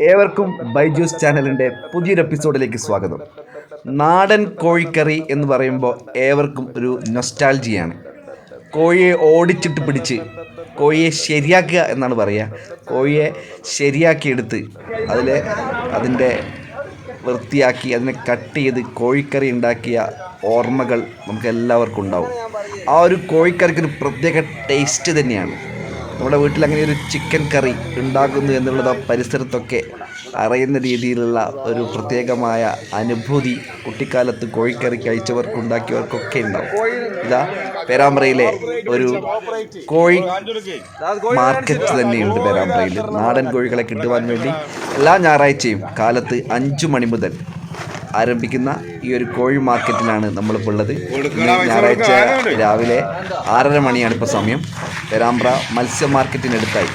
ഏവർക്കും ബൈജൂസ് ചാനലിന്റെ പുതിയൊരു എപ്പിസോഡിലേക്ക് സ്വാഗതം. നാടൻ കോഴിക്കറി എന്ന് പറയുമ്പോൾ ഏവർക്കും ഒരു നൊസ്റ്റാൾജിയാണ് കോഴിയെ ഓടിച്ചിട്ട് പിടിച്ച് കോഴിയെ ശരിയാക്കുക എന്നാണ് പറയുക. കോഴിയെ ശരിയാക്കിയെടുത്ത് അതിലെ അതിന്റെ വൃത്തിയാക്കി അതിനെ കട്ട് ചെയ്ത് കോഴിക്കറി ഉണ്ടാക്കിയ ഓർമ്മകൾ നമുക്ക് എല്ലാവർക്കും ഉണ്ടാവും. ആ ഒരു കോഴിക്കറിക്കൊരു പ്രത്യേക ടേസ്റ്റ് തന്നെയാണ്. നമ്മുടെ വീട്ടിൽ അങ്ങനെ ഒരു ചിക്കൻ കറി ഉണ്ടാക്കുന്നു എന്നുള്ളത് പരിസരത്തൊക്കെ അറിയുന്ന രീതിയിലുള്ള ഒരു പ്രത്യേകമായ അനുഭൂതി കുട്ടിക്കാലത്ത് കോഴിക്കറി കഴിച്ചവർക്ക് ഉണ്ടാക്കിയവർക്കൊക്കെ ഉണ്ടാവും. ഇതാ പേരാമ്പ്രയിലെ ഒരു കോഴി മാർക്കറ്റ് തന്നെയുണ്ട് പേരാമ്പ്രയിൽ. നാടൻ കോഴികളെ കിട്ടുവാൻ വേണ്ടി എല്ലാ ഞായറാഴ്ചയും കാലത്ത് അഞ്ചു മണി മുതൽ ആരംഭിക്കുന്ന ഈ ഒരു കോഴി മാർക്കറ്റിലാണ് നമ്മളിപ്പോൾ ഉള്ളത്. ഞായറാഴ്ച രാവിലെ ആറര മണിയാണ് ഇപ്പോൾ സമയം. പേരാമ്പ്ര മത്സ്യ മാർക്കറ്റിനടുത്തായി.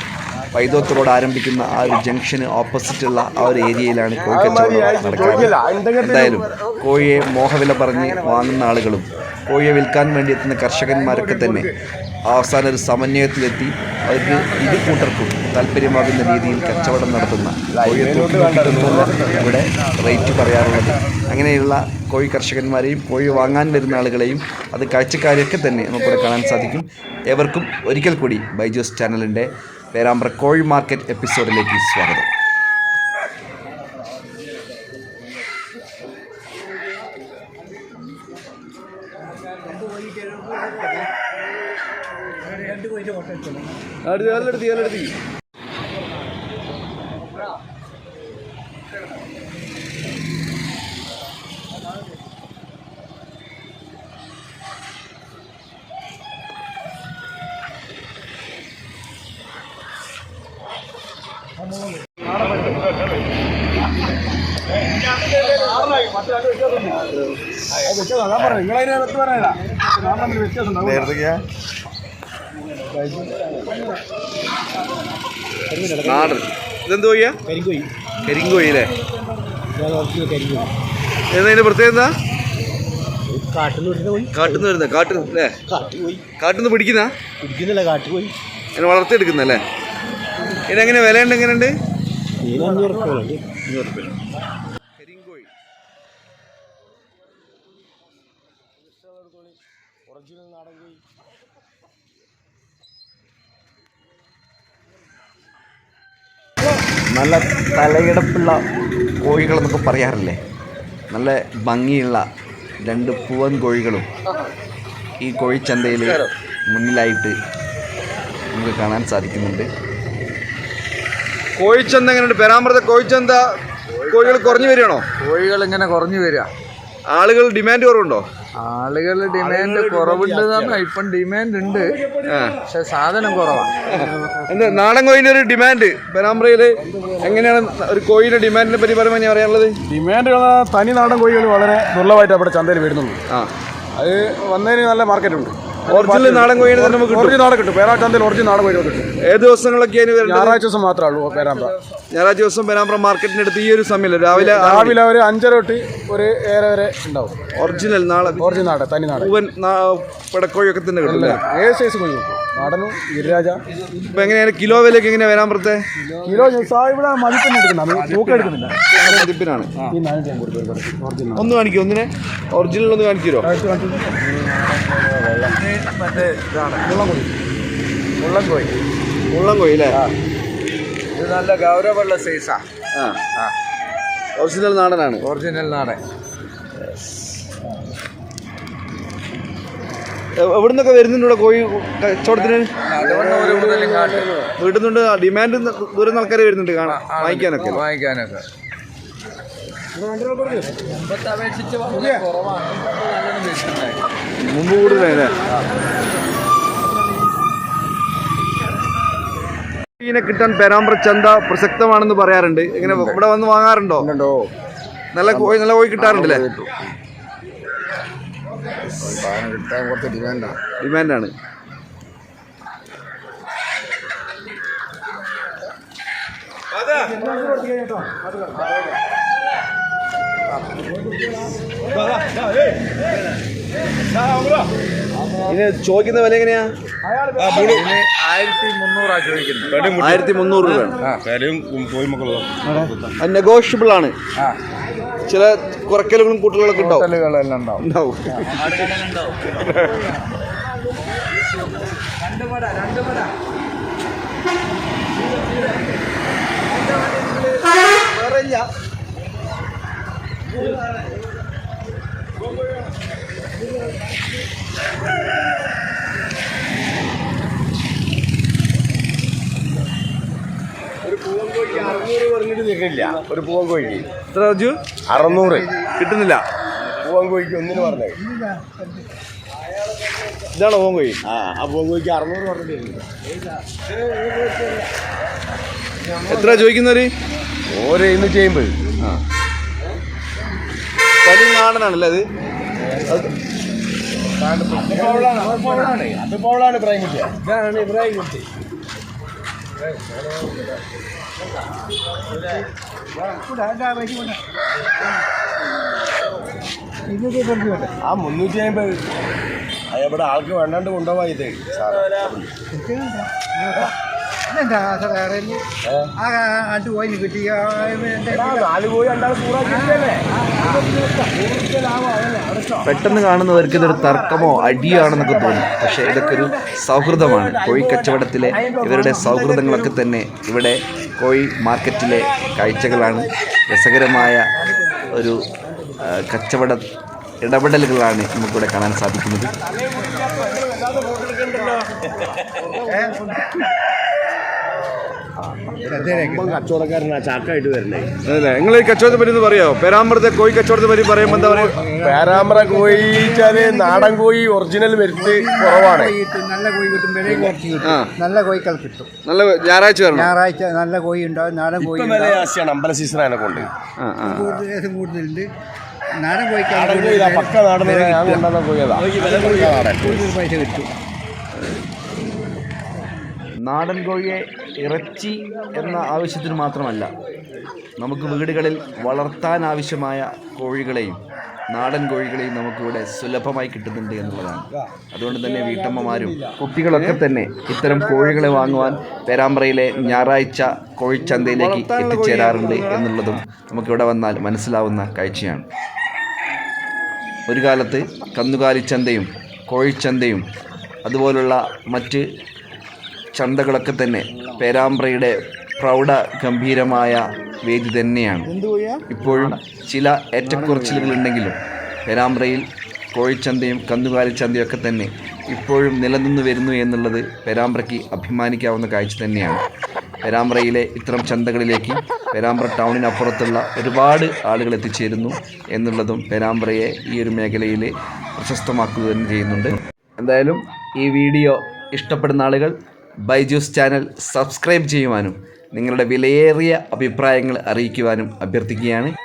വൈദോത്ത് റോഡ് ആരംഭിക്കുന്ന ആ ഒരു ജംഗ്ഷന് ഓപ്പോസിറ്റുള്ള ആ ഒരു ഏരിയയിലാണ് കോഴി കച്ചവടം നടക്കുന്നത്. എന്തായാലും കോഴിയെ മോഹവില പറഞ്ഞ് വാങ്ങുന്ന ആളുകളും കോഴിയെ വിൽക്കാൻ വേണ്ടി എത്തുന്ന കർഷകന്മാരൊക്കെ തന്നെ അവസാന ഒരു സമന്വയത്തിലെത്തി അവർക്ക് ഇരു കൂട്ടർക്കും താല്പര്യമാകുന്ന രീതിയിൽ കച്ചവടം നടത്തുന്ന ഇവിടെ റേറ്റ് പറയാറുള്ളത്. അങ്ങനെയുള്ള കോഴി കർഷകന്മാരെയും കോഴി വാങ്ങാൻ വരുന്ന ആളുകളെയും അത് കാഴ്ചക്കാരെയൊക്കെ തന്നെ നമുക്കിവിടെ കാണാൻ സാധിക്കും. എവർക്കും ഒരിക്കൽ കൂടി ബൈജോസ് ചാനലിന്റെ പേരാമ്പ്ര കോഴി മാർക്കറ്റ് എപ്പിസോഡിലേക്ക് സ്വാഗതം. നാടൻ. ഇതെന്ത് കരിങ്കോയി പ്രത്യേകത എന്താ? പോയി കാട്ടുന്ന് വരുന്ന അല്ലേ? പിടിക്കുന്ന? പിടിക്കുന്നില്ല പോയി വളർത്തിയെടുക്കുന്നല്ലേ ഇതെങ്ങനെ ഉണ്ട് എങ്ങനെയുണ്ട്? അഞ്ഞൂറ് റുപ്യ. ഒറിജിനൽ നാടൻ കോഴി. നല്ല തലയെടുപ്പുള്ള കോഴികളെന്നൊക്കെ പറയാറില്ലേ? നല്ല ഭംഗിയുള്ള രണ്ട് പൂവൻ കോഴികളും ഈ കോഴിച്ചന്തയിൽ മുന്നിലായിട്ട് നമുക്ക് കാണാൻ സാധിക്കുന്നുണ്ട്. കോഴിച്ചന്ത എങ്ങനെയുണ്ട്? പേരാമ്പ്രത കോഴിച്ചന്ത കോഴികൾ കുറഞ്ഞു വരികയാണോ? കോഴികൾ ഇങ്ങനെ കുറഞ്ഞു വരിക. ആളുകൾ ഡിമാൻഡ് കുറവുണ്ടോ? ആളുകൾ ഡിമാൻഡ് കുറവുണ്ട് ഇപ്പൊ ഡിമാൻഡ് ഉണ്ട്. പക്ഷെ സാധനം കുറവാണ് എന്താ നാടൻ കോഴിന്റെ ഒരു ഡിമാൻഡ് പെരാമ്പ്രയിൽ എങ്ങനെയാണ് ഒരു കോയിന്റെ ഡിമാൻഡിനെ പറ്റി പറയുമ്പോൾ ഞാൻ പറയാനുള്ളത്? ഡിമാൻഡ് തനി നാടൻ കോഴികൾ വളരെ ദുർലഭമായിട്ട് അവിടെ ചന്തയിൽ വരുന്നുള്ളൂ ആ. അത് വന്നതിന് നല്ല മാർക്കറ്റ് ഉണ്ട്. ഒറിജിനൽ നാടൻ കോഴിനെ തന്നെ നമുക്ക് ഒറിജിനൽ നാടൻ കിട്ടും. പേരാട്ടാന്തിൽ ഒറിജിനൽ നാടൻ കോഴികൾ കിട്ടും. ഏത് ദിവസങ്ങളൊക്കെയാണ് വരുന്നത്? ഞായറാഴ്ച ദിവസം മാത്രമേ ഉള്ളൂ പേരാമ്പ്ര. ഞായറാഴ്ച ദിവസം പേരാമ്പ്ര മാർക്കറ്റിന്റെ മാർക്കറ്റിനടുത്ത് ഈ ഒരു സമയമില്ല. രാവിലെ രാവിലെ ഒരു അഞ്ചര തൊട്ട് ഒരു ഏഴര വരെ ഉണ്ടാവും. ഒറിജിനൽ നാളെ. ഒറിജിനൽ നാടൻ തനി നാടൻ പൂവൻ പടക്കോഴിയൊക്കെ തന്നെ കിട്ടും അല്ലേ ഏത് സൈസ് കോഴി നാടനും ഗിരിരാജ. ഇപ്പൊ എങ്ങനെയാണ്? കിലോ വിലയ്ക്ക് എങ്ങനെയാ വരാൻ പുറത്തെ കിലോ ഇവിടെ മതിപ്പിന് എടുക്കുന്നത് തൂക്കം എടുക്കുന്നില്ല. മതിപ്പിനാണ്. ഒന്ന് കാണിക്കോ ഒന്നിനെ? ഒറിജിനൽ ഒന്ന് കാണിക്കോ. മറ്റേ ഇതാണ് മുള്ളം കോഴി മുള്ളം കോഴി അല്ലേ ഇത് നല്ല ഗൗരവമുള്ള സൈസാ ആ. ഒറിജിനൽ നാടനാണ്. ഒറിജിനൽ നാടൻ. എവിടുന്നൊക്കെ വരുന്നുണ്ട് കോഴി കച്ചവടത്തിന്? നിന്നുണ്ട് ഡിമാൻഡ് ദൂരം ആൾക്കാർ വരുന്നുണ്ട് കാണാൻ വാങ്ങിക്കാനൊക്കെ. വാങ്ങിക്കാനൊക്കെ. മുമ്പത്തെ അപേക്ഷിച്ച് വളരെ കുറവാണ് നല്ലോണം മുമ്പ് കൂടുതലല്ലേ കിട്ടാൻ പേരാമ്പ്ര ചന്ത പ്രസക്തമാണെന്ന് പറയാറുണ്ട്. ഇങ്ങനെ ഇവിടെ വന്ന് വാങ്ങാറുണ്ടോ? നല്ല കോഴി നല്ല കോഴി കിട്ടാറുണ്ടല്ലേ? കിട്ടാൻ കുറച്ച് ഡിമാൻഡാണ് ഡിമാൻഡാണ് ഇതിന് ചോദിക്കുന്ന വില എങ്ങനെയാ? ആയിരത്തി മുന്നൂറാ ചോദിക്കുന്നത്. ആയിരത്തി മുന്നൂറ് രൂപയാണ്. നെഗോഷ്യബിൾ ആണ്. ചില കുറക്കലുകളും കൂട്ടലുകളൊക്കെ ഉണ്ടാവും. ഉണ്ടാവും. വേറെ ഉണ്ടാവും ഒരു പൂവൻ കോഴിക്ക് എത്ര രാജു അറുന്നൂറ്. കിട്ടുന്നില്ല. പൂവൻ കോഴിക്ക് ഒന്നിന് പറഞ്ഞേ. ഇതാണോ പൂവൻ കോഴി ആ ആ പൂവൻ കോഴിക്ക് അറുന്നൂറ് പറഞ്ഞിട്ടില്ല എത്ര ചോദിക്കുന്നവര്? ഓരോ ഇരുന്നൂറ്റി അമ്പത് തനി നാടനാണല്ലേ അത്? അത് ഇതാണ് ആ മുന്നൂറ്റി അമ്പത്. എവിടെ ആൾക്ക് വേണ്ടാണ്ട് കൊണ്ടുപോവാ ഇത്. സാറ്. പോയി പെട്ടെന്ന് കാണുന്നവർക്ക് ഇതൊരു തർക്കമോ അടിയാണെന്നൊക്കെ തോന്നും. പക്ഷേ ഇതൊക്കെ ഒരു സൗഹൃദമാണ്. കോഴി കച്ചവടത്തിലെ ഇവരുടെ സൗഹൃദങ്ങളൊക്കെ തന്നെ ഇവിടെ കോഴി മാർക്കറ്റിലെ കാഴ്ചകളാണ്. രസകരമായ ഒരു കച്ചവട ഇടപെടലുകളാണ് നമുക്കിവിടെ കാണാൻ സാധിക്കുന്നത്. കച്ചവടക്കാരനാ ചാക്കായിട്ട് വരണേ അതെ നിങ്ങൾ ഈ കച്ചവടത്തെ പറ്റി ഒന്ന് പറയാമോ പേരാമ്പ്രത്തെ കോഴി കച്ചവടത്തെ പറ്റി പറയുമ്പോൾ എന്താ പറയുക പേരാമ്പ്ര കോഴി വെച്ചാൽ നാടൻ കോഴി ഒറിജിനൽ വരുത്ത് കുറവാണ്. നല്ല കോഴി കിട്ടും വിലയും കുറച്ച് കിട്ടും. നല്ല കോഴികൾ കിട്ടും. നല്ല ഞായറാഴ്ച വരണം. ഞായറാഴ്ച നല്ല കോഴി ഉണ്ടാവും നാടൻ കോഴി ജാസ്തിയാണ് അമ്പല സീസണാനെ കൊണ്ട്. ആ ആ കൂടുതൽ ലേശം കൂടുതലുണ്ട് നാടൻ കോഴിക്കാണ് കോഴി പക്ക നാടൻ കോഴി. ഞാൻ കൊണ്ടുവന്ന കൂടുതൽ പൈസ കിട്ടും. നാടൻ കോഴിയെ ഇറച്ചി എന്ന ആവശ്യത്തിന് മാത്രമല്ല നമുക്ക് വീടുകളിൽ വളർത്താൻ ആവശ്യമായ കോഴികളെയും നാടൻ കോഴികളെയും നമുക്കിവിടെ സുലഭമായി കിട്ടുന്നുണ്ട് എന്നുള്ളതാണ്. അതുകൊണ്ട് തന്നെ വീട്ടമ്മമാരും കുട്ടികളൊക്കെ തന്നെ ഇത്തരം കോഴികളെ വാങ്ങുവാൻ പേരാമ്പ്രയിലെ ഞായറാഴ്ച കോഴിച്ചന്തയിലേക്ക് എത്തിച്ചേരാറുണ്ട് എന്നുള്ളതും നമുക്കിവിടെ വന്നാൽ മനസ്സിലാവുന്ന കാഴ്ചയാണ്. ഒരു കാലത്ത് കന്നുകാലിച്ചന്തയും കോഴിച്ചന്തയും അതുപോലുള്ള മറ്റ് ചന്തകളൊക്കെ തന്നെ പേരാമ്പ്രയുടെ പ്രൗഢ ഗംഭീരമായ വേദി തന്നെയാണ്. ഇപ്പോഴും ചില ഏറ്റക്കുറച്ചിലുകൾ ഉണ്ടെങ്കിലും പേരാമ്പ്രയിൽ കോഴിച്ചന്തയും കന്നുകാലിച്ചന്തയും ഒക്കെ തന്നെ ഇപ്പോഴും നിലനിന്ന് വരുന്നു എന്നുള്ളത് പേരാമ്പ്രയ്ക്ക് അഭിമാനിക്കാവുന്ന കാഴ്ച തന്നെയാണ്. പേരാമ്പ്രയിലെ ഇത്തരം ചന്തകളിലേക്ക് പേരാമ്പ്ര ടൗണിനപ്പുറത്തുള്ള ഒരുപാട് ആളുകൾ എത്തിച്ചേരുന്നു എന്നുള്ളതും പേരാമ്പ്രയെ ഈ ഒരു മേഖലയിൽ പ്രശസ്തമാക്കുക തന്നെ ചെയ്യുന്നുണ്ട്. എന്തായാലും ഈ വീഡിയോ ഇഷ്ടപ്പെടുന്ന ആളുകൾ ബൈജൂസ് ചാനൽ സബ്സ്ക്രൈബ് ചെയ്യുവാനും നിങ്ങളുടെ വിലയേറിയ അഭിപ്രായങ്ങൾ അറിയിക്കുവാനും അഭ്യർത്ഥിക്കുകയാണ്.